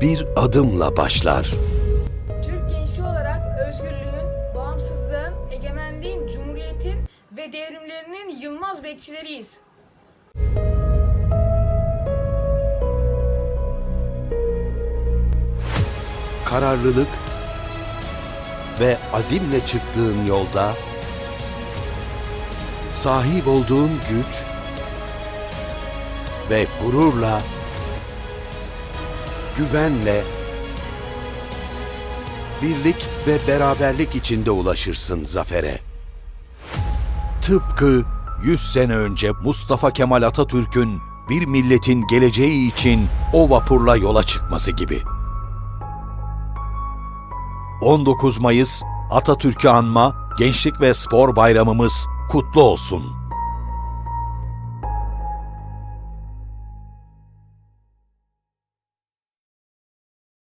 bir adımla başlar. Türk gençliği olarak özgürlüğün, bağımsızlığın, egemenliğin, cumhuriyetin ve devrimlerinin yılmaz bekçileriyiz. Kararlılık ve azimle çıktığın yolda sahip olduğun güç ve gururla güvenle birlik ve beraberlik içinde ulaşırsın zafere. Tıpkı 100 sene önce Mustafa Kemal Atatürk'ün bir milletin geleceği için o vapurla yola çıkması gibi. 19 Mayıs Atatürk'ü anma Gençlik ve Spor Bayramımız kutlu olsun.